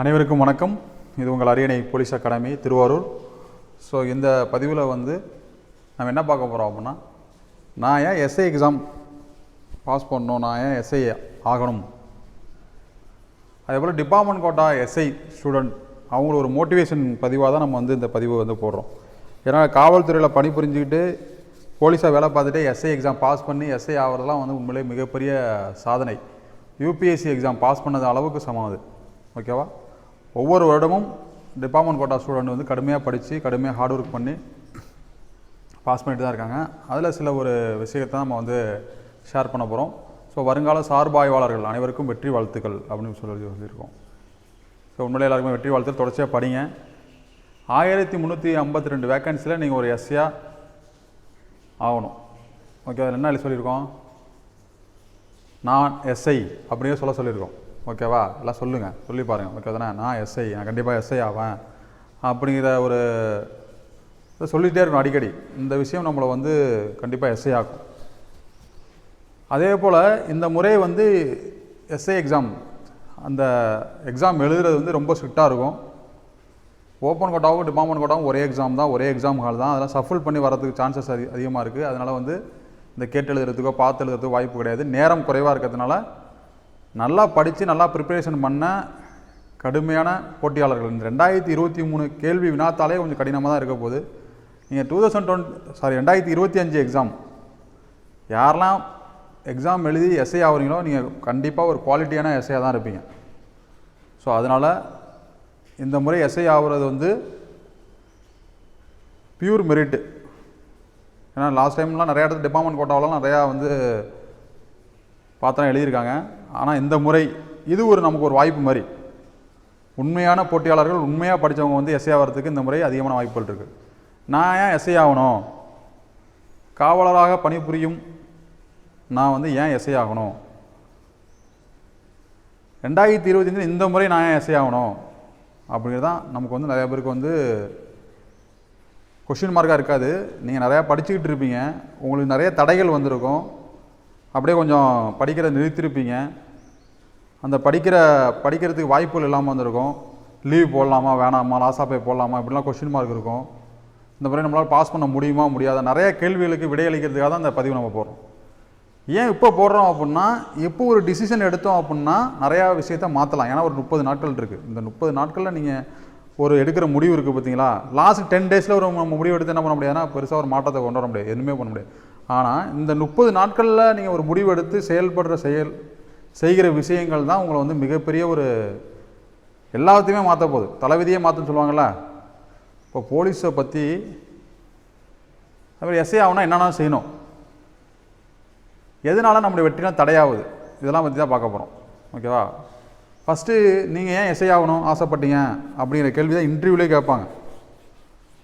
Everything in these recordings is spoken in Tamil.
அனைவருக்கும் வணக்கம். இது உங்கள் அரியணை போலீஸ் அகாடமி திருவாரூர். ஸோ இந்த பதிவில் வந்து நம்ம என்ன பார்க்க போகிறோம் அப்படின்னா நான் ஏன் எஸ்ஐ எக்ஸாம் பாஸ் பண்ணணும் நான் ஏன் எஸ்ஐ ஆகணும்? அதே போல் டிபார்ட்மெண்ட் கோட்டா எஸ்ஐ ஸ்டூடெண்ட் அவங்கள ஒரு மோட்டிவேஷன் பதிவாக தான் நம்ம வந்து இந்த பதிவை வந்து போடுறோம். ஏன்னா காவல்துறையில் பணிபுரிஞ்சுக்கிட்டு போலீஸாக வேலை பார்த்துட்டு எஸ்ஐ எக்ஸாம் பாஸ் பண்ணி எஸ்ஐ ஆகிறதுலாம் வந்து உண்மையிலேயே மிகப்பெரிய சாதனை. யூபிஎஸ்சி எக்ஸாம் பாஸ் பண்ணது அளவுக்கு சமம் அது. ஓகேவா ஒவ்வொரு வருடமும் டிபார்ட்மெண்ட் கோட்டா ஸ்டூடெண்ட் வந்து கடுமையாக படித்து கடுமையாக ஹார்ட் ஒர்க் பண்ணி பாஸ் பண்ணிட்டு தான் இருக்காங்க. அதில் சில ஒரு விஷயத்தை நம்ம வந்து ஷேர் பண்ண போகிறோம் ஸோ வருங்கால சார்பாய்வாளர்கள் அனைவருக்கும் வெற்றி வாழ்த்துக்கள் அப்படின்னு சொல்லி சொல்லியிருக்கோம். ஸோ உண்மையிலே எல்லாருக்குமே வெற்றி வாழ்த்துக்கள். தொடர்ச்சியாக படிங்க. ஆயிரத்தி முந்நூற்றி ஐம்பத்தி ரெண்டு வேக்கன்சியில் நீங்கள் ஒரு எஸ்ஸியாக ஆகணும். ஓகே அதில் என்ன சொல்லியிருக்கோம்? நான் எஸ்ஐ அப்படியே சொல்ல சொல்லியிருக்கோம். ஓகேவா? எல்லாம் சொல்லுங்கள் சொல்லி பாருங்கள் ஓகே தானே? நான் எஸ்ஐ நான் கண்டிப்பாக எஸ்ஐ ஆவேன். அப்படிங்கிற ஒரு இதை சொல்லிகிட்டே இருக்கணும் அடிக்கடி. இந்த விஷயம் நம்மளை வந்து கண்டிப்பாக எஸ்ஐ ஆகும் அதே போல் இந்த முறை வந்து எஸ்ஐ எக்ஸாம் அந்த எக்ஸாம் எழுதுறது வந்து ரொம்ப ஸ்ட்ரிக்டாக இருக்கும். ஓப்பன் கோட்டாவும் டிபார்ட்மெண்ட் கோட்டாவும் ஒரே எக்ஸாம் தான். ஒரே எக்ஸாம் ஹால் தான். அதெல்லாம் சஃபுல் பண்ணி வரதுக்கு சான்சஸ் அதி அதிகமாக இருக்குது அதனால் வந்து இந்த கேட்டு எழுதுறதுக்கோ பார்த்து எழுதுறதுக்கோ வாய்ப்பு கிடையாது. நேரம் குறைவாக இருக்கிறதுனால நல்லா படித்து நல்லா ப்ரிப்பரேஷன் பண்ண கடுமையான போட்டியாளர்கள். இந்த ரெண்டாயிரத்தி இருபத்தி மூணு கேள்வி வினாத்தாலே கொஞ்சம் கடினமாக தான் இருக்க போகுது. நீங்கள் டூ தௌசண்ட் டுவெண்ட் சாரி ரெண்டாயிரத்தி இருபத்தி அஞ்சு எக்ஸாம் யாரெல்லாம் எக்ஸாம் எழுதி எஸ்ஐ ஆகுறீங்களோ நீங்கள் கண்டிப்பாக ஒரு குவாலிட்டியான எஸ்ஐயாக தான் இருப்பீங்க. ஸோ அதனால் இந்த முறை எஸ்ஐ ஆகுறது வந்து பியூர் மெரிட்டு ஏன்னா லாஸ்ட் டைம்லாம் நிறையா இடத்துல டிபார்ட்மெண்ட் கோட்டாவெலாம் நிறையா வந்து பாத்திரம் எழுதியிருக்காங்க. ஆனால் இந்த முறை இது ஒரு நமக்கு ஒரு வாய்ப்பு மாதிரி. உண்மையான போட்டியாளர்கள் உண்மையாக படித்தவங்க வந்து எஸ்ஐ ஆகிறதுக்கு இந்த முறை அதிகமான வாய்ப்புகள் இருக்குது நான் ஏன் எஸ்ஐ ஆகணும்? காவலராக பணிபுரியும் நான் வந்து ஏன் எஸ்ஐ ஆகணும்? ரெண்டாயிரத்தி இருபத்தஞ்சு இந்த முறை நான் ஏன் எஸ்ஐ ஆகணும்? அப்படிங்கிறது தான் நமக்கு வந்து நிறையா பேருக்கு வந்து கொஷின் மார்க்காக இருக்காது. நீங்கள் நிறையா படிச்சுக்கிட்டு இருப்பீங்க. உங்களுக்கு நிறைய தடைகள் வந்திருக்கும். அப்படியே கொஞ்சம் படிக்கிறத நிறுத்திருப்பீங்க. அந்த படிக்கிற படிக்கிறதுக்கு வாய்ப்புகள் இல்லாமல் வந்திருக்கும். லீவ் போடலாமா வேணாமா லாஸாக போய் போடலாமா இப்படிலாம் கொஷின் மார்க் இருக்கும். இந்த மாதிரி நம்மளால் பாஸ் பண்ண முடியுமா முடியாத? நிறைய கேள்விகளுக்கு விடையளிக்கிறதுக்காக தான் இந்த பதிவு நம்ம போடுறோம். ஏன் இப்போ போடுறோம் அப்படின்னா எப்போ ஒரு டிசிஷன் எடுத்தோம் அப்படின்னா நிறையா விஷயத்த மாற்றலாம் ஏன்னா ஒரு முப்பது நாட்கள் இருக்குது இந்த முப்பது நாட்களில் நீங்கள் ஒரு எடுக்கிற முடிவு இருக்குது பார்த்தீங்களா லாஸ்ட் டென் டேஸில் ஒரு நம்ம முடிவு எடுத்து என்ன பண்ண முடியாதுன்னா பெருசாக ஒரு மாற்றத்தை கொண்டு வர முடியாது. எதுவுமே பண்ண முடியாது. ஆனால் இந்த முப்பது நாட்களில் நீங்கள் ஒரு முடிவு எடுத்து செயல்படுற செயல் செய்கிற விஷயங்கள் தான் உங்களை வந்து மிகப்பெரிய ஒரு எல்லாத்தையுமே மாற்ற போகுது. தலைவிதியே மாற்றுன்னு சொல்லுவாங்கள்ல இப்போ போலீஸை பற்றி அதுமாதிரி எஸ்ஐ ஆகுனா என்னென்ன செய்யணும். எதனால நம்முடைய வெற்றிலாம் தடையாகுது? இதெல்லாம் பற்றி தான் பார்க்க போகிறோம் ஓகேவா ஃபஸ்ட்டு நீங்கள் ஏன் எஸ்ஐ ஆகணும் ஆசைப்பட்டீங்க? அப்படிங்கிற கேள்வி தான் இன்டர்வியூலே கேட்பாங்க.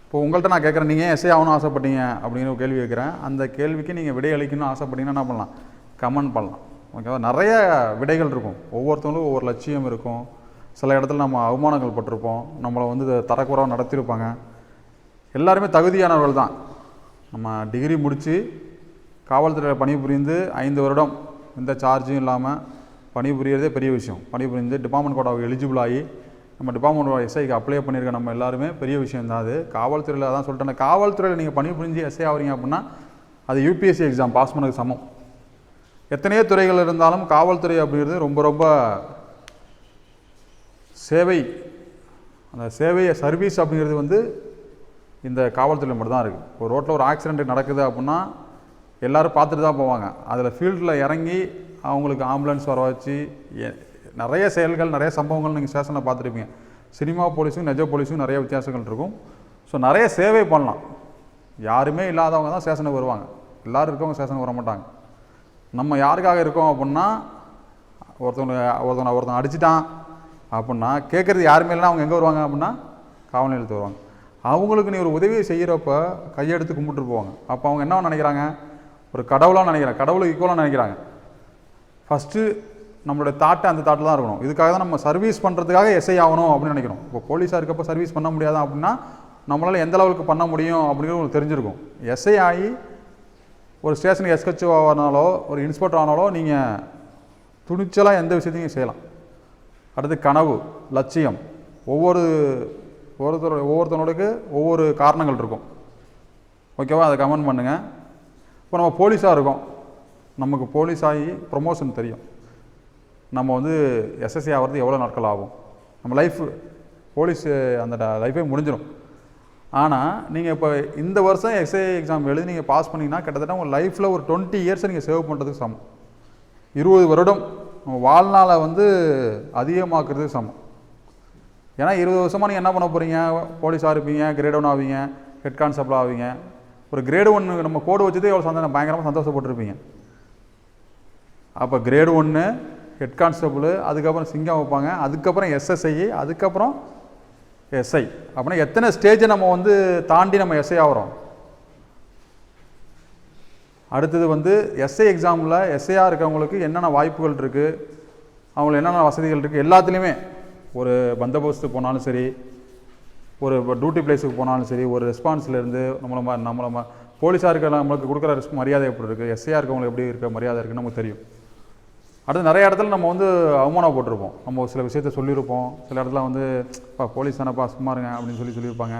இப்போ உங்கள்கிட்ட நான் கேட்குறேன் நீங்கள் ஏன் எஸ்ஐ ஆகணும் ஆசைப்பட்டீங்க? அப்படிங்கிற ஒரு கேள்வி கேட்குறேன். அந்த கேள்விக்கு நீங்கள் விடை அளிக்கணும்னு ஆசைப்பட்டீங்கன்னா என்ன பண்ணலாம்? கமெண்ட் பண்ணலாம். ஓகேவா? நிறைய விடைகள் இருக்கும். ஒவ்வொருத்தவங்களுக்கும் ஒவ்வொரு லட்சியம் இருக்கும். சில இடத்துல நம்ம அவமானங்கள் பட்டிருப்போம். நம்மளை வந்து தரக்குறவாக நடத்தியிருப்பாங்க. எல்லாருமே தகுதியானவர்கள் தான். நம்ம டிகிரி முடித்து காவல்துறையில் பணிபுரிந்து ஐந்து வருடம் எந்த சார்ஜும் இல்லாமல் பணிபுரியறதே பெரிய விஷயம். பணிபுரிந்து டிபார்ட்மெண்ட் கோட்டாவுக்கு எலிஜிபிள் ஆகி நம்ம டிபார்ட்மெண்ட் எஸ்ஐக்கு அப்ளை பண்ணியிருக்க நம்ம எல்லாருமே பெரிய விஷயம் தான் அது. காவல்துறையில் அதான் சொல்லிட்டேன். காவல்துறையில் நீங்கள் பணிபுரிஞ்சு எஸ்ஐ ஆகிறீங்க அப்படின்னா அது யூபிஎஸ்சி எக்ஸாம் பாஸ் பண்ணதுக்கு சமம். எத்தனையோ துறைகள் இருந்தாலும் காவல்துறை அப்படிங்கிறது ரொம்ப ரொம்ப சேவை அந்த சேவை சர்வீஸ் அப்படிங்கிறது வந்து இந்த காவல்துறையில் மட்டும்தான் இருக்குது ஒரு ரோட்டில் ஒரு ஆக்சிடென்ட் நடக்குது அப்படின்னா எல்லோரும் பார்த்துட்டு தான் போவாங்க. அதில் ஃபீல்டில் இறங்கி அவங்களுக்கு ஆம்புலன்ஸ் வர வச்சு நிறைய செயல்கள் நிறைய சம்பவங்கள் நீங்கள் ஸ்டேஷனில் பார்த்துருப்பீங்க. சினிமா போலீஸும் நெஜ போலீஸும் நிறைய வித்தியாசங்கள் இருக்கும். ஸோ நிறைய சேவை பண்ணலாம். யாருமே இல்லாதவங்க தான் ஸ்டேஷனுக்கு வருவாங்க. எல்லோரும் இருக்கவங்க ஸ்டேஷனுக்கு வர மாட்டாங்க. நம்ம யாருக்காக இருக்கோம் அப்படின்னா ஒருத்தவங்க ஒருத்தவங்க ஒருத்தன் அடிச்சிட்டான் அப்படின்னா கேட்குறது யாருமே இல்லைனா அவங்க எங்கே வருவாங்க அப்படின்னா காவல் நிலையத்துக்கு வருவாங்க. அவங்களுக்கு நீ ஒரு உதவியை செய்கிறப்ப கையெடுத்து கும்பிட்டு போவாங்க. அப்போ அவங்க என்ன நினைக்கிறாங்க? ஒரு கடவுளாக நினைக்கிறாங்க. கடவுளுக்கு ஈக்குவலாக நினைக்கிறாங்க. ஃபஸ்ட்டு நம்மளுடைய தாட்டை அந்த தாட்டில் தான் இருக்கணும். இதுக்காக தான் நம்ம சர்வீஸ் பண்ணுறதுக்காக எஸ்ஐ ஆகணும் அப்படின்னு நினைக்கிறோம். இப்போ போலீஸாக இருக்கப்போ சர்வீஸ் பண்ண முடியாதான் அப்படின்னா நம்மளால் எந்த லெவலுக்கு பண்ண முடியும் அப்படிங்கிறது உங்களுக்கு தெரிஞ்சிருக்கும். எஸ்ஐ ஆகி ஒரு ஸ்டேஷனுக்கு எஸ்கெச்ஓ ஆனாலோ ஒரு இன்ஸ்பெக்டர் ஆனாலோ நீங்கள் துணிச்சலாக எந்த விஷயத்தையும் செய்யலாம். அடுத்து கனவு லட்சியம். ஒவ்வொரு ஒருத்தரோட ஒவ்வொருத்தனோடக்கு ஒவ்வொரு காரணங்கள் இருக்கும். ஓகேவா அதை கமெண்ட் பண்ணுங்கள் இப்போ நம்ம போலீஸாக இருக்கோம். நமக்கு போலீஸ் ஆகி ப்ரொமோஷன் தெரியும். நம்ம வந்து எஸ்எஸ்சி ஆகிறது எவ்வளோ நாட்கள் ஆகும்? நம்ம லைஃப் போலீஸ் அந்த லைஃபே முடிஞ்சிடும். ஆனால் நீங்கள் இப்போ இந்த வருஷம் எஸ்ஐ எக்ஸாம் எழுதி நீங்கள் பாஸ் பண்ணிங்கன்னா கிட்டத்தட்ட உங்கள் லைஃப்பில் ஒரு டுவெண்ட்டி இயர்ஸை நீங்கள் சேவ் பண்ணுறதுக்கு சமம். இருபது வருடம் வாழ்நாளை வந்து அதிகமாக்குறதுக்கு சமம். ஏன்னா இருபது வருஷமாக நீங்கள் என்ன பண்ண போகிறீங்க போலீஸாக இருப்பீங்க கிரேட் ஒன் ஆவீங்க ஹெட் கான்ஸ்டபிள் ஆவீங்க. ஒரு கிரேடு ஒன்று நம்ம கோடு வச்சதே எவ்வளோ சந்தோஷம் பயங்கரமாக சந்தோஷப்பட்டிருப்பீங்க. அப்போ கிரேடு ஒன்று ஹெட் கான்ஸ்டபுள் அதுக்கப்புறம் சிங்கம் வைப்பாங்க அதுக்கப்புறம் எஸ்எஸ்ஐ அதுக்கப்புறம் எஸ்ஐ அப்படின்னா எத்தனை ஸ்டேஜை நம்ம வந்து தாண்டி நம்ம எஸ்ஐ ஆகிறோம்? அடுத்தது வந்து எஸ்ஐ எக்ஸாமில் எஸ்ஐயாக இருக்கவங்களுக்கு என்னென்ன வாய்ப்புகள் இருக்குது அவங்களுக்கு என்னென்ன வசதிகள் இருக்குது எல்லாத்துலேயுமே ஒரு பந்தோபஸ்து போனாலும் சரி ஒரு டியூட்டி பிளேஸுக்கு போனாலும் சரி ஒரு ரெஸ்பான்ஸ்லேருந்து நம்மளை ம நம்மளை ம போலீஸாக இருக்கிற நம்மளுக்கு கொடுக்குற மரியாதை எப்படி இருக்குது எஸ்ஐயாக இருக்கவங்களுக்கு எப்படி இருக்க மரியாதை இருக்குன்னு நமக்கு தெரியும். அடுத்து நிறைய இடத்துல நம்ம வந்து அவமானப்பட்டிருப்போம் நம்ம சில விஷயத்த சொல்லியிருப்போம். சில இடத்துல வந்து பா போலீஸ் தானேப்பா சும்மா இருங்க அப்படின்னு சொல்லி சொல்லியிருப்பாங்க.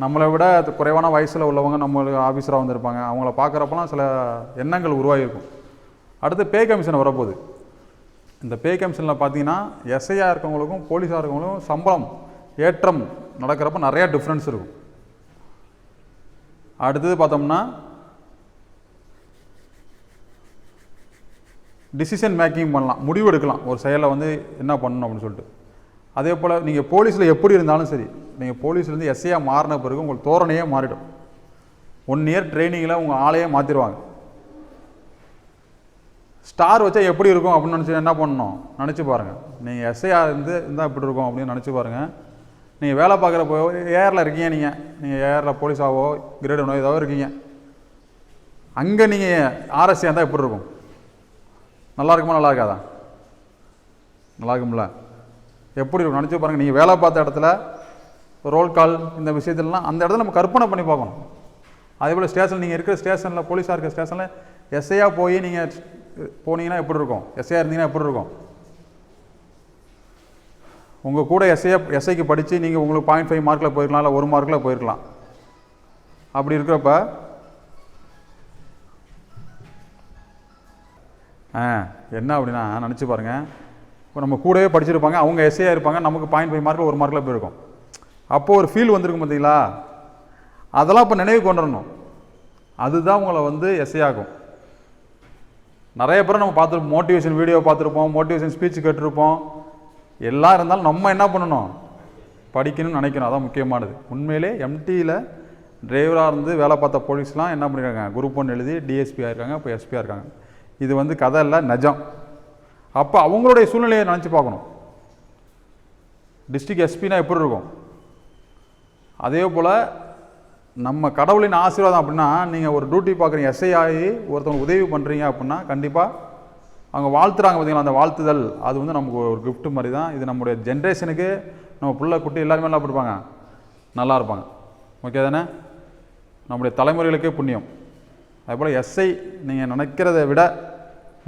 நம்மளை விட அது குறைவான வயசில் உள்ளவங்க நம்மளுக்கு ஆஃபீஸராக வந்திருப்பாங்க. அவங்கள பார்க்குறப்பலாம் சில எண்ணங்கள் உருவாகியிருக்கும். அடுத்து பே கமிஷன் வரப்போகுது. இந்த பே கமிஷனில் பார்த்தீங்கன்னா எஸ்ஐயாக இருக்கவங்களுக்கும் போலீஸாக இருக்கவங்களுக்கும் சம்பளம் ஏற்றம் நடக்கிறப்ப நிறையா டிஃப்ரென்ஸ் இருக்கும். அடுத்தது பார்த்தோம்னா டிசிஷன் மேக்கிங் பண்ணலாம். முடிவு எடுக்கலாம். ஒரு செயலை வந்து என்ன பண்ணணும் அப்படின்னு சொல்லிட்டு. அதே போல் நீங்கள் போலீஸில் எப்படி இருந்தாலும் சரி நீங்கள் போலீஸ்லேருந்து எஸ்ஐயாக மாறின பிறகு உங்களுக்கு தோரணையே மாறிடும். ஒன் இயர் ட்ரைனிங்கில் உங்கள் ஆளையே மாற்றிடுவாங்க ஸ்டார் வச்சா எப்படி இருக்கும் அப்படின்னு நினச்சி என்ன பண்ணணும்? நினச்சி பாருங்கள் நீங்கள் எஸ்ஐயாக இருந்து இருந்தால் இப்படி இருக்கும் அப்படின்னு நினச்சி பாருங்கள் நீங்கள் வேலை பார்க்குறப்போ ஏரில் இருக்கீங்க நீங்கள் நீங்கள் ஏரில் போலீஸாவோ கிரேட் ஒன்றோ ஏதோ இருக்கீங்க. அங்கே நீங்கள் ஆர்எஸ்சியாக இருந்தால் எப்படி இருக்கும்? நல்லா இருக்குமா நல்லா இருக்காதா நல்லா இருக்கும்ல எப்படி இருக்கும்? நினச்சி பாருங்கள் நீங்கள் வேலை பார்த்த இடத்துல ரோல் கால் இந்த விஷயத்துலலாம் அந்த இடத்துல நம்ம கற்பனை பண்ணி பார்க்கணும். அதே போல் ஸ்டேஷன் நீங்கள் இருக்கிற ஸ்டேஷனில் போலீஸாக இருக்கிற ஸ்டேஷனில் எஸ்ஐயாக போய் நீங்கள் போனீங்கன்னா எப்படி இருக்கும்? எஸ்ஐயாக இருந்தீங்கன்னா எப்படி இருக்கும்? உங்கள் கூட எஸ்ஐயா எஸ்ஐக்கு படித்து நீங்கள் உங்களுக்கு பாயிண்ட் ஃபைவ் மார்க்கில் போயிருக்கலாம் இல்லை ஒரு மார்க்கில் போயிருக்கலாம். அப்படி இருக்கிறப்ப என்ன அப்படின்னா நினச்சி பாருங்கள் இப்போ நம்ம கூடவே படிச்சிருப்பாங்க அவங்க எஸ்ஏயாக இருப்பாங்க நமக்கு பாயிண்ட் ஃபைவ் மார்க்கில் ஒரு மார்க்கில் போயிருக்கும் அப்போது ஒரு ஃபீல் வந்திருக்கும் பார்த்தீங்களா அதெல்லாம் இப்போ நினைவு கொண்டு வரணும் அதுதான் உங்களை வந்து எஸ்ஏ ஆகும் நிறைய பேர் நம்ம பார்த்துருப்போம் மோட்டிவேஷன் வீடியோ பார்த்துருப்போம் மோட்டிவேஷன் ஸ்பீச் கேட்டிருப்போம். எல்லாம் இருந்தாலும் நம்ம என்ன பண்ணணும்? படிக்கணும்னு நினைக்கணும். அதான் முக்கியமானது. உண்மையிலே எம்டியில் டிரைவராக இருந்து வேலை பார்த்த போலீஸ்லாம் என்ன பண்ணியிருக்காங்க குரூப் ஒன்று எழுதி டிஎஸ்பியாக இருக்காங்க இப்போ எஸ்பியாக இருக்காங்க. இது வந்து கதை இல்லை நஜம். அப்போ அவங்களுடைய சூழ்நிலையை நினச்சி பார்க்கணும். டிஸ்ட்ரிக்ட் எஸ்பினா எப்படி இருக்கும்? அதே போல் நம்ம கடவுளின் ஆசீர்வாதம் அப்படின்னா நீங்கள் ஒரு டியூட்டி பார்க்குறீங்க எஸ்ஐ ஆகி ஒருத்தவங்க உதவி பண்ணுறீங்க அப்படின்னா கண்டிப்பாக அவங்க வாழ்த்துறாங்க பார்த்தீங்களா அந்த வாழ்த்துதல். அது வந்து நமக்கு ஒரு கிஃப்ட் மாதிரி தான். இது நம்முடைய ஜென்ரேஷனுக்கு நம்ம பிள்ளை குட்டி எல்லாருமே நல்லா இருப்பாங்க நல்லா இருப்பாங்க. ஓகே தானே? நம்முடைய தலைமுறைகளுக்கே புண்ணியம். அதுபோல் எஸ்ஐ நீங்கள் நினைக்கிறத விட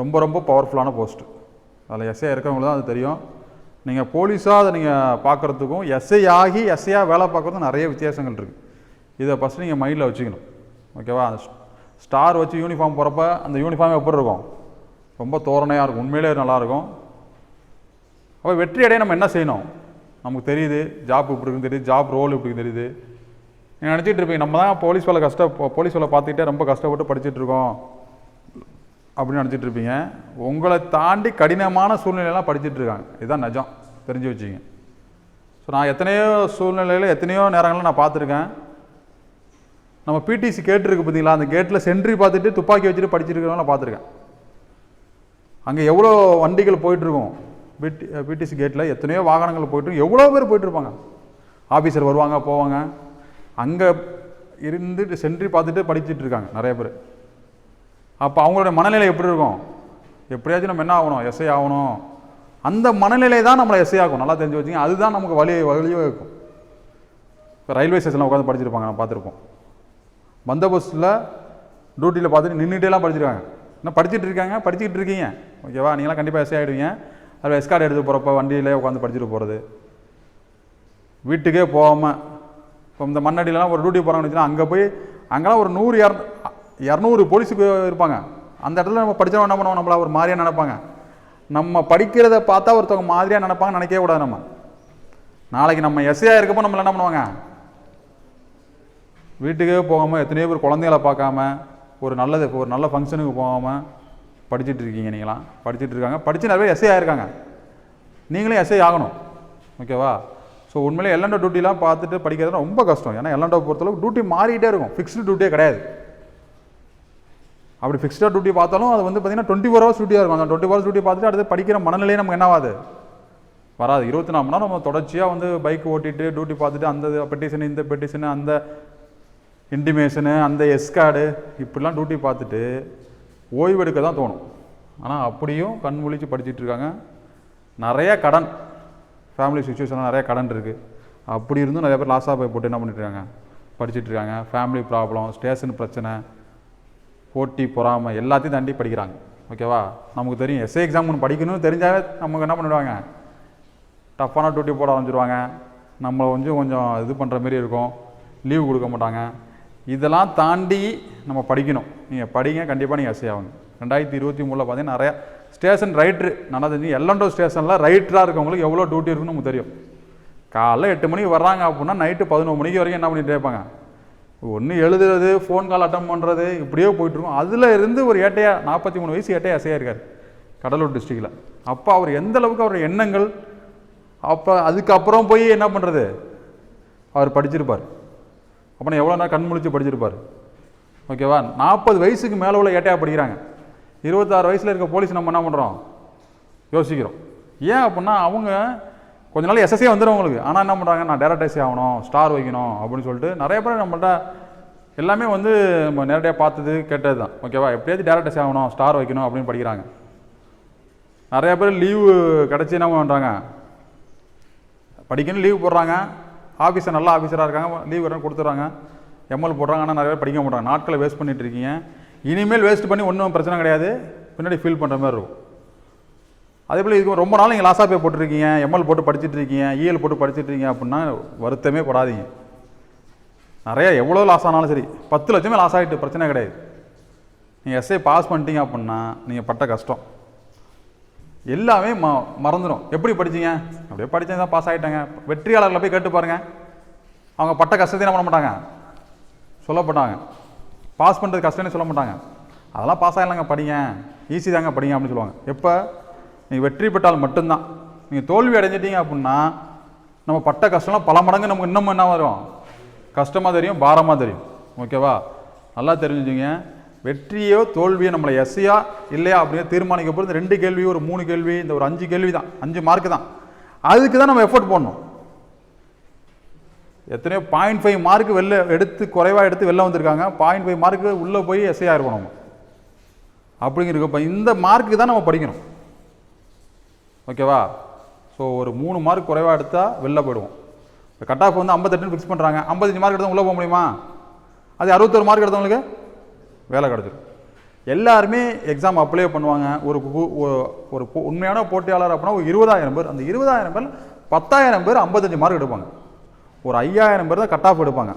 ரொம்ப ரொம்ப பவர்ஃபுல்லான போஸ்ட்டு அதில் எஸ்ஐ இருக்கிறவங்களுக்கு தான் அது தெரியும். நீங்கள் போலீஸாக அதை நீங்கள் பார்க்குறதுக்கும் எஸ்ஐ ஆகி எஸ்ஐயாக வேலை பார்க்குறதுக்கும் நிறைய வித்தியாசங்கள் இருக்குது இதை ஃபஸ்ட்டு நீங்கள் மைண்டில் வச்சுக்கணும். ஓகேவா அந்த ஸ்டார் வச்சு யூனிஃபார்ம் போகிறப்ப அந்த யூனிஃபார்ம் எப்படி இருக்கும்? ரொம்ப தோரணையாக இருக்கும். உண்மையிலே நல்லாயிருக்கும் அப்போ வெற்றி அடைய நம்ம என்ன செய்யணும்? நமக்கு தெரியுது ஜாப் இப்படி இருக்குன்னு தெரியுது ஜாப் ரோல் இப்படி தெரியுது. நினச்சிட்டு இருப்பீங்க நம்ம தான் போலீஸ் வேலை கஷ்ட போலீஸ் வேலை பார்த்துக்கிட்டே ரொம்ப கஷ்டப்பட்டு படிச்சுட்ருக்கோம் அப்படின்னு நினச்சிட்டு இருப்பீங்க. உங்களை தாண்டி கடினமான சூழ்நிலையெல்லாம் படிச்சுட்ருக்காங்க இதுதான் நிஜம். தெரிஞ்சு வச்சுங்க ஸோ நான் எத்தனையோ சூழ்நிலையில் எத்தனையோ நேரங்களில் நான் பார்த்துருக்கேன். நம்ம பிடிசி கேட்டிருக்கு பார்த்தீங்களா? அந்த கேட்டில் சென்ட்ரி பார்த்துட்டு துப்பாக்கி வச்சுட்டு படிச்சிருக்கிறவங்க பார்த்துருக்கேன். அங்கே எவ்வளோ வண்டிகள் போயிட்டுருக்கும்? பிடி பிடிசி கேட்டில் எத்தனையோ வாகனங்கள் போயிட்டு எவ்வளோ பேர் போயிட்டுருப்பாங்க? ஆஃபீஸர் வருவாங்க போவாங்க. அங்கே இருந்துட்டு சென்று பார்த்துட்டு படிச்சிட்டு இருக்காங்க நிறைய பேர். அப்போ அவங்களுடைய மனநிலை எப்படி இருக்கும்? எப்படியாச்சும் நம்ம என்ன ஆகணும்? எஸ்ஐ ஆகணும். அந்த மனநிலை தான் நம்மளை எஸ்ஐ ஆகும் நல்லா தெரிஞ்சு வச்சுங்க அதுதான் நமக்கு வழி வழியே இருக்கும். இப்போ ரயில்வே ஸ்டேஷனில் உட்காந்து படிச்சிருப்பாங்க நான் பார்த்துருப்போம். பந்தோபஸ்தில் டியூட்டியில் பார்த்துட்டு நின்றுட்டேலாம் படிச்சிருக்காங்க. இன்னும் படிச்சுட்டு இருக்காங்க? படிச்சுக்கிட்டு இருக்கீங்க. ஓகேவா நீங்களாம் கண்டிப்பாக எஸ்ஐ ஆகிடுவீங்க அதில் எஸ்கார்டு எடுத்து போகிறப்ப வண்டியிலே உட்காந்து படிச்சுட்டு போகிறது வீட்டுக்கே போகாமல் இப்போ இந்த மண்ணடியிலலாம் ஒரு டியூட்டி போகிறாங்கன்னு வச்சுன்னா அங்கே போய் அங்கெல்லாம் ஒரு நூறு இரநூ இரநூறு போலீஸுக்கு இருப்பாங்க. அந்த இடத்துல நம்ம படித்தவங்க என்ன பண்ணுவோம் நம்மள ஒரு மாதிரியாக நினைப்பாங்க. நம்ம படிக்கிறத பார்த்தா ஒருத்தவங்க மாதிரியாக நினைப்பாங்க நினைக்கவே கூடாது நம்ம. நாளைக்கு நம்ம எஸ்ஐயாக இருக்கப்போ நம்மள என்ன பண்ணுவாங்க? வீட்டுக்கே போகாமல் எத்தனையோ பேர் குழந்தைகளை பார்க்காம ஒரு நல்லது ஒரு நல்ல ஃபங்க்ஷனுக்கு போகாமல் படிச்சுட்டு இருக்கீங்க நீங்களாம். படிச்சுட்டு இருக்காங்க. படித்து நிறைய எஸ்ஐ ஆயிருக்காங்க. நீங்களும் எஸ்ஐ ஆகணும். ஓகேவா? ஸோ உண்மையிலே எல்என்டோ டியூட்டிலாம் பார்த்துட்டு படிக்கிறது ரொம்ப கஷ்டம். ஏன்னா எல்என்டோ பொறுத்தளவுக்கு டியூட்டி மாறிக்கிட்டே இருக்கும். ஃபிக்ஸ்டு டியூட்டியே கிடையாது. அப்படி ஃபிக்ஸ்டாக டியூட்டி பார்த்தாலும் அது வந்து பார்த்தீங்கன்னா டுவெண்ட்டி ஃபோர் ஹவர்ஸ் டியூட்டியாக இருக்கும். அந்த டுவெண்ட்டி ஃபோர் டியூட்டி பார்த்துட்டு அடுத்து படிக்கிற மனநிலையே நமக்கு என்னவாது வராது. இருபத்தி நாலு மணி நேரம் நம்ம தொடர்ச்சியாக வந்து பைக் ஓட்டிட்டு டியூட்டி பார்த்துட்டு அந்த பெட்டிஷன் இந்த பெட்டிஷனு அந்த இன்டிமேஷனு அந்த எஸ்கார்டு இப்படிலாம் டியூட்டி பார்த்துட்டு ஓய்வு எடுக்க தான் தோணும். ஆனால் அப்படியும் கண் முழிச்சு படிச்சிட்டு இருக்காங்க. நிறைய கடன். ஃபேமிலி சுச்சுவேஷனில் நிறைய கடன் இருக்குது அப்படி இருந்தும் நிறைய பேர் லாஸாக போய் போட்டு என்ன பண்ணிட்டு இருக்காங்க படிச்சிட்டு இருக்காங்க ஃபேமிலி ப்ராப்ளம் ஸ்டேஷன் பிரச்சனை போட்டி பொறாமை எல்லாத்தையும் தாண்டி படிக்கிறாங்க. ஓகேவா நமக்கு தெரியும். எஸ்ஏ எக்ஸாம் ஒன்று படிக்கணும்னு தெரிஞ்சாலே நமக்கு என்ன பண்ணிடுவாங்க? டஃப்பான டியூட்டி போட ஆரம்பிச்சிருவாங்க. நம்மளை கொஞ்சம் கொஞ்சம் இது பண்ணுற மாரி இருக்கும். லீவு கொடுக்க மாட்டாங்க. இதெல்லாம் தாண்டி நம்ம படிக்கணும். நீங்கள் படிங்க. கண்டிப்பாக நீங்கள் எஸ்ஏ ஆகுங்க ரெண்டாயிரத்தி இருபத்தி மூணில் பார்த்தீங்கன்னா நிறையா ஸ்டேஷன் ரைட்ரு நல்லா தெரிஞ்சு எல்லண்டோ ஸ்டேஷனில் ரைட்டராக இருக்கவங்களுக்கு எவ்வளோ டியூட்டி இருக்குன்னு நமக்கு தெரியும். காலைல எட்டு மணிக்கு வர்றாங்க அப்படின்னா நைட்டு பதினொரு மணிக்கு வரைக்கும் என்ன பண்ணிட்டு இருப்பாங்க? ஒன்று எழுதுறது ஃபோன் கால் அட்டன் பண்ணுறது இப்படியே போயிட்டுருக்கும் அதில் இருந்து ஒரு ஏட்டையா நாற்பத்தி மூணு வயசு ஏட்டையா அசையாக இருக்கார் கடலூர் டிஸ்ட்ரிக்டில் அப்போ அவர் எந்த அளவுக்கு அவர் எண்ணங்கள் அப்போ அதுக்கப்புறம் போய் என்ன பண்ணுறது அவர் படிச்சிருப்பார். அப்போ எவ்வளோ நேரம் கண் முழிச்சு படிச்சிருப்பார்? ஓகேவா? நாற்பது வயசுக்கு மேலே உள்ள ஏட்டையாக படிக்கிறாங்க. இருபத்தாறு வயசில் இருக்க போலீஸ் நம்ம என்ன பண்ணுறோம் யோசிக்கிறோம். ஏன் அப்படின்னா அவங்க கொஞ்ச நாள் எஸ்எஸ்ஏ வந்துடும் அவங்களுக்கு ஆனால் என்ன பண்ணுறாங்க நான் டேரக்ட் ஆகணும் ஸ்டார் வைக்கணும் அப்படின்னு சொல்லிட்டு நிறைய பேர் நம்மள்ட்ட எல்லாமே வந்து நம்ம நேரடியாக பார்த்தது கேட்டது தான். ஓகேவா எப்படியாச்சும் டேரக்ட் ஆகணும் ஸ்டார் வைக்கணும் அப்படின்னு படிக்கிறாங்க. நிறைய பேர் லீவு கிடச்சி என்ன பண்ணுறாங்க படிக்கணும் லீவ் போடுறாங்க. ஆஃபீஸர் நல்ல ஆஃபீஸராக இருக்காங்க. லீவ் வரணும் கொடுத்துட்றாங்க. எம்எல் போடுறாங்க. ஆனால் நிறைய பேர் படிக்க மாட்டாங்க நாட்களை வேஸ்ட் பண்ணிகிட்டு இருக்கீங்க. இனிமேல் வேஸ்ட் பண்ணி ஒன்றும் பிரச்சனை கிடையாது. பின்னாடி ஃபீல் பண்ணுற மாதிரி இருக்கும். அதே போல் இதுக்கு ரொம்ப நாள் நீங்கள் லாஸாக போய் போட்டிருக்கீங்க எம்எல் போட்டு படிச்சுட்டு இருக்கீங்க இஎல் போட்டு படிச்சுட்டு இருக்கீங்க அப்படின்னா வருத்தமே படாதீங்க. நிறையா எவ்வளோ லாஸ் ஆனாலும் சரி பத்து லட்சமே லாஸ் ஆகிட்டு பிரச்சனை கிடையாது. நீங்கள் எஸ்ஐ பாஸ் பண்ணிட்டீங்க அப்படின்னா நீங்கள் பட்ட கஷ்டம். எல்லாமே ம மறந்துடும் எப்படி படிச்சீங்க? அப்படியே படித்தேன் தான் பாஸ் ஆகிட்டாங்க வெற்றியாளர்களை போய் கேட்டு பாருங்கள் அவங்க பட்ட கஷ்டத்தையும் என்ன பண்ண மாட்டாங்க. சொல்லப்பட்டாங்க. பாஸ் பண்ணுறது கஷ்டம்னு சொல்ல மாட்டாங்க. அதெல்லாம் பாஸ் ஆகலாங்க படிங்க. ஈஸி தாங்க படிங்க அப்படின்னு சொல்லுவாங்க. எப்போ? நீங்கள் வெற்றி பெற்றால் மட்டும்தான். நீங்கள் தோல்வி அடைஞ்சிட்டீங்க அப்படின்னா நம்ம பட்ட கஷ்டம்லாம் பல மடங்கு நமக்கு இன்னமும் என்ன வரும்? கஷ்டமாக தெரியும் பாரமாக தெரியும். ஓகேவா நல்லா தெரிஞ்சுங்க வெற்றியோ தோல்வியோ நம்மளை எஸ்ஸையா இல்லையா அப்படின்னு தீர்மானிக்க போகிறது இந்த ரெண்டு கேள்வி ஒரு மூணு கேள்வி இந்த ஒரு அஞ்சு கேள்வி தான் அஞ்சு மார்க்கு தான். அதுக்கு தான் நம்ம எஃபோர்ட் போடணும். எத்தனையோ பாயிண்ட் ஃபைவ் மார்க் வெளில எடுத்து குறைவாக எடுத்து வெளில வந்திருக்காங்க. பாயிண்ட் ஃபைவ் மார்க்கு உள்ளே போய் எஸ்ஐயாக இருக்கணும் நம்ம. அப்படிங்கிறப்ப இந்த மார்க்கு தான் நம்ம படிக்கணும். ஓகேவா ஸோ ஒரு மூணு மார்க் குறைவாக எடுத்தால் வெளில போயிடுவோம். இப்போ கட் ஆஃப் வந்து ஐம்பத்தெட்டுன்னு ஃபிக்ஸ் பண்ணுறாங்க ஐம்பத்தஞ்சு மார்க் எடுத்தால் உள்ளே போக முடியுமா? அது அறுபத்தொரு மார்க் எடுத்தவங்களுக்கு வேலை கிடச்சிடும் எல்லாருமே எக்ஸாம் அப்ளை பண்ணுவாங்க. ஒரு ஒரு உண்மையான போட்டியாளர் அப்படின்னா ஒரு இருபதாயிரம் பேர். அந்த இருபதாயிரம் பேர் பத்தாயிரம் பேர் ஐம்பத்தஞ்சு மார்க் எடுப்பாங்க. ஒரு ஐயாயிரம் பேர் தான் கட் ஆஃப் எடுப்பாங்க.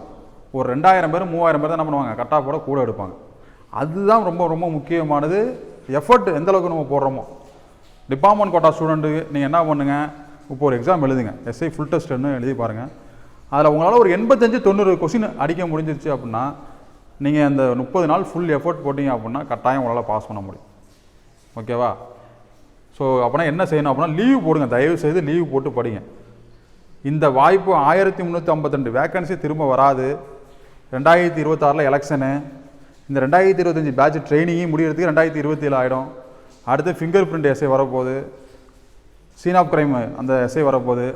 ஒரு ரெண்டாயிரம் பேர் மூவாயிரம் பேர் தான் என்ன பண்ணுவாங்க? கட் ஆஃபோட கூட எடுப்பாங்க. அதுதான் ரொம்ப ரொம்ப முக்கியமானது. எஃபர்ட் எந்த அளவுக்கு நம்ம போடுறோமோ. டிபார்ட்மெண்ட் கோட்டா ஸ்டூடெண்ட்டுக்கு நீங்கள் என்ன பண்ணுங்கள் இப்போ ஒரு எக்ஸாம் எழுதுங்க. எஸ்ஐ ஃபுல் டெஸ்ட்னு எழுதி பாருங்கள் அதில் உங்களால் ஒரு எண்பத்தஞ்சு தொண்ணூறு கொஸ்டின் அடிக்க முடிஞ்சிருச்சு அப்படின்னா நீங்கள் அந்த முப்பது நாள் ஃபுல் எஃபோர்ட் போட்டீங்க அப்படின்னா கட்டாயம் உங்களால் பாஸ் பண்ண முடியும். ஓகேவா ஸோ அப்படின்னா என்ன செய்யணும் அப்படின்னா லீவ் போடுங்க. தயவு செய்து லீவ் போட்டு படிங்க. இந்த வாய்ப்பு ஆயிரத்தி முந்நூற்றி ஐம்பத்தெண்டு வேக்கன்சி திரும்ப வராது. ரெண்டாயிரத்தி இருபத்தாறில் எலெக்ஷனு இந்த ரெண்டாயிரத்தி இருபத்தஞ்சி பேட்ச் ட்ரைனிங்கும் முடிகிறதுக்கு ரெண்டாயிரத்தி இருபத்தி ஏழு ஆகிடும் அடுத்து ஃபிங்கர் பிரிண்ட் எஸ்ஐ வரப்போகுது. சீன் ஆஃப் கிரைம் அந்த எஸ்ஐ வரப்போகுது.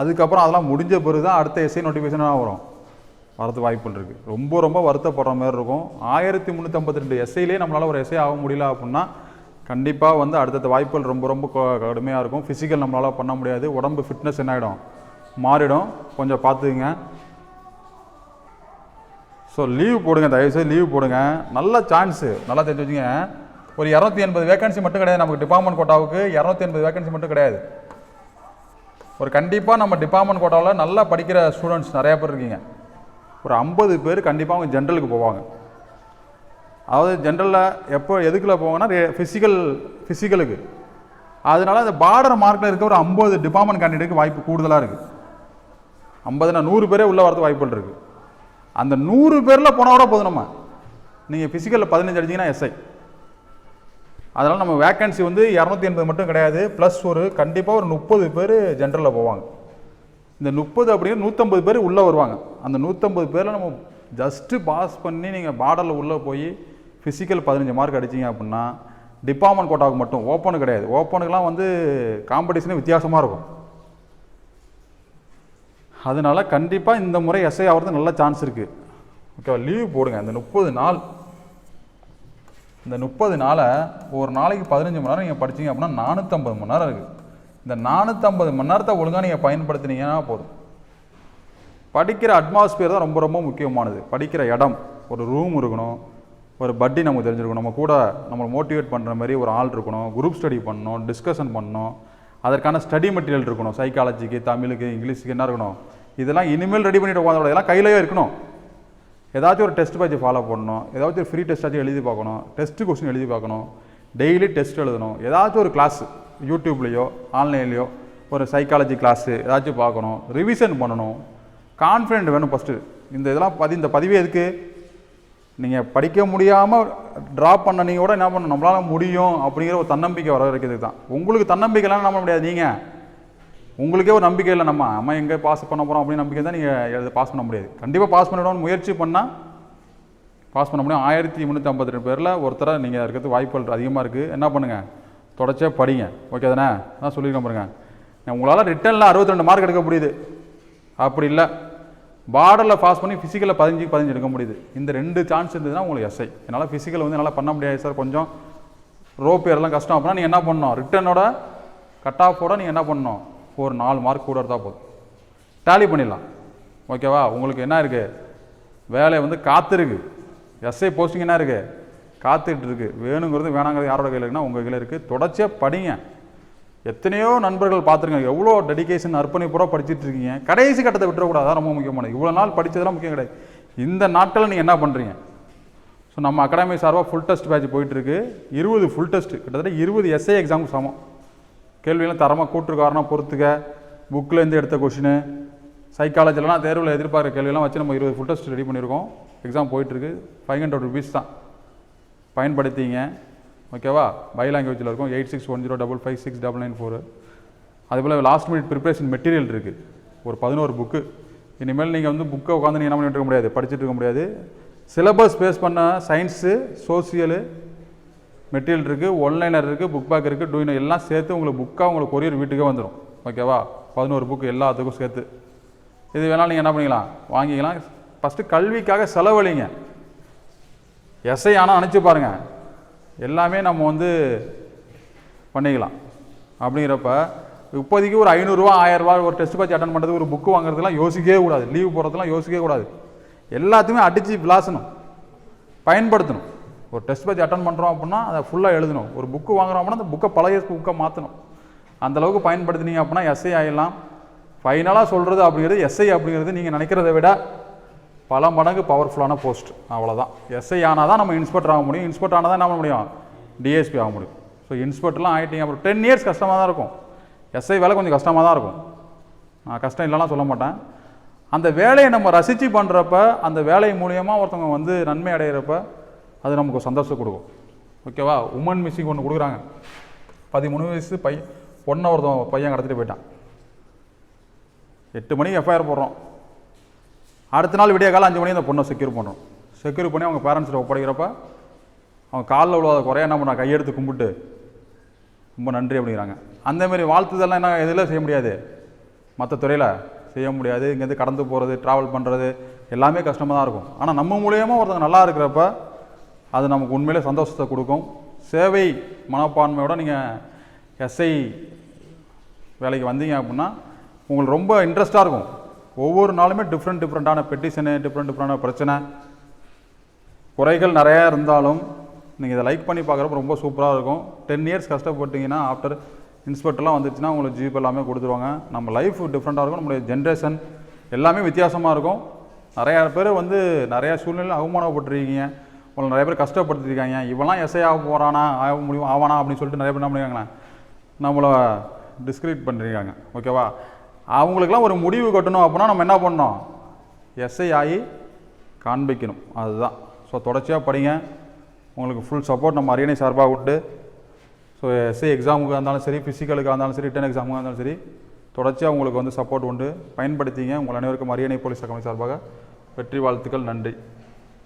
அதுக்கப்புறம் அதெல்லாம் முடிஞ்ச பிறகு தான் அடுத்த எஸ்ஐ நோட்டிஃபிகேஷனாக வரும். வரது வாய்ப்புகள் இருக்குது ரொம்ப ரொம்ப வருத்தப்படுற மாதிரி இருக்கும். ஆயிரத்தி முந்நூற்றி ஐம்பத்தி ரெண்டு எஸ்ஐலே நம்மளால் ஒரு எஸ்ஐ ஆக முடியல அப்படின்னா கண்டிப்பாக வந்து அடுத்தடுத்த வாய்ப்புகள் ரொம்ப ரொம்ப கடுமையாக இருக்கும். ஃபிசிக்கல் நம்மளால் பண்ண முடியாது. உடம்பு ஃபிட்னஸ் என்ன ஆகிடும் மாறிடும். கொஞ்சம் பார்த்துக்குங்க. ஸோ லீவ் போடுங்க தயவுசெய்து லீவ் போடுங்க. நல்ல சான்ஸு நல்லா தெரிஞ்சு வச்சுங்க. ஒரு இரநூத்தி எண்பது வேகன்சி மட்டும் கிடையாது நமக்கு டிபார்ட்மெண்ட் கோட்டாவுக்கு இரநூத்தி எண்பது வேகன்சி மட்டும் கிடையாது. ஒரு கண்டிப்பாக நம்ம டிபார்ட்மெண்ட் கோட்டாவில் நல்லா படிக்கிற ஸ்டூடெண்ட்ஸ் நிறையா பேர் இருக்கீங்க. ஒரு ஐம்பது பேர் கண்டிப்பாக அவங்க ஜென்ரலுக்கு போவாங்க. அதாவது ஜென்ரலில் எப்போ எதுக்குள்ள போவாங்கன்னா ஃபிசிக்கல் ஃபிசிக்கலுக்கு அதனால அந்த பார்டர் மார்க்கில் இருக்க ஒரு ஐம்பது டிபார்ட்மெண்ட் கேண்டிடேட்டுக்கு வாய்ப்பு கூடுதலாக இருக்குது ஐம்பதுனா நூறு பேரே உள்ளே வரது வாய்ப்புகள் இருக்குது அந்த நூறு பேரில் போனால் கூட போதும் நம்ம. நீங்கள் ஃபிசிக்கலில் பதினஞ்சு அடிச்சிங்கன்னா எஸ்ஐ அதனால் நம்ம வேக்கன்சி வந்து இரநூத்தி எண்பது மட்டும் கிடையாது. ப்ளஸ் ஒரு கண்டிப்பாக ஒரு முப்பது பேர் ஜென்ரலில் போவாங்க. இந்த முப்பது அப்படிங்கிற நூற்றம்பது பேர் உள்ளே வருவாங்க. அந்த நூற்றம்பது பேரில் நம்ம ஜஸ்ட்டு பாஸ் பண்ணி நீங்கள் பார்டரில் உள்ளே போய் ஃபிசிக்கல் பதினஞ்சு மார்க் அடிச்சீங்க அப்படின்னா டிபார்ட்மெண்ட் கோட்டாவுக்கு மட்டும் ஓப்பனு கிடையாது. ஓப்பனுக்கெலாம் வந்து காம்படிஷனே வித்தியாசமாக இருக்கும். அதனால கண்டிப்பாக இந்த முறை எஸ்ஐ ஆகிறது நல்ல சான்ஸ் இருக்குது ஓகேவா லீவ் போடுங்க. இந்த முப்பது நாள் இந்த முப்பது நாளை ஒரு நாளைக்கு பதினஞ்சு மணி நேரம் நீங்கள் படிச்சீங்க அப்படின்னா நானூற்றம்பது மணி நேரம் இருக்குது இந்த நானூற்றம்பது மணி நேரத்தை ஒழுங்காக நீங்கள் பயன்படுத்தினீங்கன்னா போதும். படிக்கிற அட்மாஸ்பியர் தான் ரொம்ப ரொம்ப முக்கியமானது. படிக்கிற இடம் ஒரு ரூம் இருக்கணும் ஒரு பட்டி நமக்கு தெரிஞ்சிருக்கணும். நம்ம கூட நம்மளை மோட்டிவேட் பண்ணுற மாதிரி ஒரு ஆள் இருக்கணும். குரூப் ஸ்டடி பண்ணணும் டிஸ்கஷன் பண்ணணும். அதற்கான ஸ்டடி மெட்டீரியல் இருக்கணும். சைக்காலஜிக்கு தமிழுக்கு இங்கிலீஷுக்கு என்ன இருக்கணும்? இதெல்லாம் இனிமேல் ரெடி பண்ணிட்டு உட்காந்து இதெல்லாம் கையிலேயே இருக்கணும். ஏதாச்சும் ஒரு டெஸ்ட் பேட்ச் ஃபாலோ பண்ணணும். ஏதாச்சும் ஒரு ஃப்ரீ டெஸ்ட்டாச்சும் எழுதி பார்க்கணும். டெஸ்ட் கொஸ்டின் எழுதி பார்க்கணும். டெய்லி டெஸ்ட் எழுதணும். ஏதாச்சும் ஒரு கிளாஸ் யூடியூப்லேயோ ஆன்லைன்லேயோ ஒரு சைக்காலஜி கிளாஸு ஏதாச்சும் பார்க்கணும். ரிவிஷன் பண்ணணும். கான்ஃபிடென்ட் வேணும் ஃபஸ்ட்டு இந்த இதெல்லாம் பதி இந்த பதிவே எதுக்கு? நீங்கள் படிக்க முடியாமல் ட்ராப் பண்ண நீங்கள் கூட என்ன பண்ணணும்? நம்மளால் முடியும் அப்படிங்கிற ஒரு தன்னம்பிக்கை வர வைக்கிறதுக்கு தான் உங்களுக்கு தன்னம்பிக்கைலாம் நம்ப முடியாது நீங்கள் உங்களுக்கே ஒரு நம்பிக்கை இல்லை நம்ம. அம்மா எங்கே பாஸ் பண்ண போகிறோம் அப்படின்னு நம்பிக்கை தான் நீங்கள் பாஸ் பண்ண முடியாது. கண்டிப்பாக பாஸ் பண்ணிவிடணும்னு முயற்சி பண்ணால் பாஸ் பண்ண முடியும். ஆயிரத்தி முந்நூற்றி ஐம்பத்தி ரெண்டு பேரில் ஒருத்தரை நீங்கள் இருக்கிறது வாய்ப்புகள் அதிகமாக இருக்குது என்ன பண்ணுங்கள் தொடர்ச்சியாக படிங்க. ஓகே தானே? அதான் சொல்லியிருக்கேன் பாருங்க. உங்களால் ரிட்டனில் அறுபத்தி ரெண்டு மார்க் எடுக்க முடியுது. அப்படி இல்லை. பார்டரில் பாஸ் பண்ணி ஃபிசிக்கலில் பதிஞ்சு பதிஞ்சு எடுக்க முடியுது. இந்த ரெண்டு சான்ஸ் இருந்ததுன்னா உங்களுக்கு எஸ்ஐ என்னால் ஃபிசிக்கல் வந்து என்னால் பண்ண முடியாது சார் கொஞ்சம் ரோப் ஏறலாம் கஷ்டம். அப்படின்னா நீங்கள் என்ன பண்ணணும்? ரிட்டனோட கட் ஆஃபோட நீங்கள் என்ன பண்ணணும்? ஒரு நாலு மார்க் கூட இருந்தால் போதும். டேலி பண்ணிடலாம். ஓகேவா உங்களுக்கு என்ன இருக்குது வேலை வந்து காத்திருக்கு. எஸ்ஐ போஸ்டிங் என்ன இருக்குது காத்துட்டு இருக்குது வேணுங்கிறது வேணாங்கிறது யாரோட கையில் இருக்குன்னா உங்கள் கையில் இருக்குது தொடர்ச்சியாக படிங்க. எத்தனையோ நண்பர்கள் பார்த்துருங்க எவ்வளோ டெடிகேஷன் அர்ப்பணிப்புறா படிச்சுட்டு இருக்கீங்க. கடைசி கட்டத்தை விட்டுறக்கூடாது. அதான் ரொம்ப முக்கியமானது இவ்வளோ நாள் படித்ததெல்லாம் முக்கியம் கிடையாது. இந்த நாட்களில் நீங்கள் என்ன பண்ணுறீங்க ஸோ நம்ம அகாடமி சார்பாக ஃபுல் டெஸ்ட் பேட்ச் போயிட்டுருக்கு. இருபது ஃபுல் டெஸ்ட் கிட்டத்தட்ட இருபது எஸ்ஐ எக்ஸாமுக்கு சமம். கேள்வியெல்லாம் தரமாக கூட்டுருக்காரனா பொறுத்துக்க. புக்கிலேருந்து எடுத்த கொஷினு சைக்காலஜிலலாம் தேர்வில் எதிர்பார்க்குற கேள்வியெல்லாம் வச்சு நம்ம இருபது ஃபுல் டெஸ்ட் ரெடி பண்ணியிருக்கோம். எக்ஸாம் போயிட்டுருக்கு. ஃபைவ் ஹண்ட்ரட் ருபீஸ் தான். பயன்படுத்திங்க. ஓகேவா? பை லாங்குவேஜில் இருக்கும். Eight six one zero double five six double nine four அதுபோல் லாஸ்ட் மினிட் ப்ரிப்பரேஷன் மெட்டீரியல் இருக்குது ஒரு பதினோரு புக்கு இனிமேல் நீங்கள் வந்து புக்கை உட்காந்து நீங்கள் என்ன பண்ணிட்டு இருக்க முடியாது? படிச்சுட்டு இருக்க முடியாது. சிலபஸ் பேஸ் பண்ண சயின்ஸு சோசியலு மெட்டீரியல் இருக்குது ஒன்லைனர் இருக்குது புக் பேக் இருக்குது டூயினோ எல்லாம் சேர்த்து உங்களுக்கு புக்காக உங்களுக்கு கொரியர் வீட்டுக்கே வந்துடும் ஓகேவா? பதினோரு புக்கு எல்லாத்துக்கும் சேர்த்து. இது வேணாலும் நீங்கள் என்ன பண்ணிக்கலாம்? வாங்கிக்கலாம். ஃபஸ்ட்டு கல்விக்காக செலவழிங்க. எஸ்ஐ ஆனால் அனுப்பிச்சு பாருங்கள் எல்லாமே நம்ம வந்து பண்ணிக்கலாம். அப்படிங்கிறப்ப இப்போதைக்கு ஒரு ஐநூறுரூவா ஆயிரரூவா ஒரு டெஸ்ட் பேட்ச் அட்டன் பண்ணுறது ஒரு புக்கு வாங்குறதுலாம் யோசிக்கவே கூடாது. லீவ் போகிறதுலாம் யோசிக்கவே கூடாது. எல்லாத்தையுமே அடித்து விளாசணும். பயன்படுத்தணும். ஒரு டெஸ்ட் பேட்ச் அட்டன் பண்ணுறோம் அப்படின்னா அதை ஃபுல்லாக எழுதணும். ஒரு புக்கு வாங்குறோம் அப்படின்னா அந்த புக்கை பழைய புக்கை மாற்றணும் அந்தளவுக்கு பயன்படுத்தினீங்க அப்படின்னா எஸ்ஐ ஆகிடலாம் ஃபைனலாக சொல்கிறது அப்படிங்கிறது எஸ்ஐ அப்படிங்கிறது நீங்கள் நினைக்கிறத விட பல மடங்கு பவர்ஃபுல்லான போஸ்ட் அவ்வளோதான் எஸ்ஐ ஆனால் தான் நம்ம இன்ஸ்பெக்டர் ஆக முடியும். இன்ஸ்பெக்டர் ஆனால் தான் என்ன பண்ண முடியும்? டிஎஸ்பி ஆக முடியும். ஸோ இன்ஸ்பெக்டர்லாம் ஆகிட்டீங்க அப்புறம் டென் இயர்ஸ் கஷ்டமாக தான் இருக்கும். எஸ்ஐ வேலை கொஞ்சம் கஷ்டமாக தான் இருக்கும். நான் கஷ்டம் இல்லைனா சொல்ல மாட்டேன். அந்த வேலையை நம்ம ரசித்து பண்ணுறப்ப அந்த வேலை மூலியமாக ஒருத்தவங்க வந்து நன்மை அடைகிறப்ப அது நமக்கு ஒரு சந்தோஷம் கொடுக்கும். ஓகேவா உமன் மிஸ்ஸிங் ஒன்று கொடுக்குறாங்க. பதிமூணு வயசு பையன் பொண்ணை ஒருத்தன் பையன் கடத்திட்டு போயிட்டான். எட்டு மணிக்கு எஃப்ஐஆர் போடுறோம். அடுத்த நாள் விடிய காலம் அஞ்சு மணி அந்த பொண்ணை செக்யூர் பண்ணுறோம் செக்யூர் பண்ணி அவங்க பேரண்ட்ஸில் ஒப்படைக்கிறப்ப அவங்க காலில் விழுவாத குறைய என்ன பண்ணா கையெடுத்து கும்பிட்டு ரொம்ப நன்றி அப்படிங்கிறாங்க. அந்தமாரி வாழ்த்துதெல்லாம் என்ன எதில் செய்ய முடியாது. மற்ற துறையில் செய்ய முடியாது. இங்கேருந்து கடந்து போகிறது ட்ராவல் பண்ணுறது எல்லாமே கஷ்டமாக தான் இருக்கும். ஆனால் நம்ம மூலியமாக ஒருத்தங்க நல்லா இருக்கிறப்ப அது நமக்கு உண்மையிலே சந்தோஷத்தை கொடுக்கும். சேவை மனப்பான்மையோட நீங்கள் எஸ்ஐ வேலைக்கு வந்தீங்க அப்படின்னா உங்களுக்கு ரொம்ப இன்ட்ரெஸ்ட்டாக இருக்கும். ஒவ்வொரு நாளுமே டிஃப்ரெண்ட் டிஃப்ரெண்ட்டான பெட்டிஷனு டிஃப்ரெண்ட் டிஃப்ரெண்டான பிரச்சனை. குறைகள் நிறையா இருந்தாலும் நீங்கள் இதை லைக் பண்ணி பார்க்குறப்ப ரொம்ப சூப்பராக இருக்கும். டென் இயர்ஸ் கஷ்டப்பட்டீங்கன்னா ஆஃப்டர் இன்ஸ்பெக்டர்லாம் வந்துச்சுன்னா உங்களுக்கு ஜீப் எல்லாமே கொடுத்துருவாங்க. நம்ம லைஃப் டிஃப்ரெண்ட்டாக இருக்கும். நம்மளுடைய ஜென்ரேஷன் எல்லாமே வித்தியாசமாக இருக்கும். நிறையா பேர் வந்து நிறையா சூழ்நிலை அவமானப்பட்டிருக்கீங்க. உங்களை நிறைய பேர் கஷ்டப்படுத்திருக்காங்க. இவெல்லாம் எஸ்ஐ ஆக போகிறானா ஆக முடியும் ஆவானா அப்படின்னு சொல்லிட்டு நிறைய பேர் என்ன பண்ணிருக்காங்களே நம்மளை டிஸ்கிரீட் பண்ணியிருக்காங்க ஓகேவா அவங்களுக்கெல்லாம் ஒரு முடிவு கட்டணும் அப்படின்னா நம்ம என்ன பண்ணோம் எஸ்ஐ ஆகி காண்பிக்கணும். அதுதான். ஸோ தொடர்ச்சியாக படிங்க. உங்களுக்கு ஃபுல் சப்போர்ட் நம்ம அரியணை சார்பாக உண்டு. ஸோ எஸ்ஐ எக்ஸாமுக்கு இருந்தாலும் சரி ஃபிசிக்கலுக்காக இருந்தாலும் சரி ரிட்டன் எக்ஸாமுக்காக இருந்தாலும் சரி தொடர்ச்சியாக உங்களுக்கு வந்து சப்போர்ட் உண்டு. பயன்படுத்திங்க. உங்கள் அனைவருக்கும் அரியணை போலீஸ் அகாடமி சார்பாக வெற்றி வாழ்த்துக்கள் நன்றி.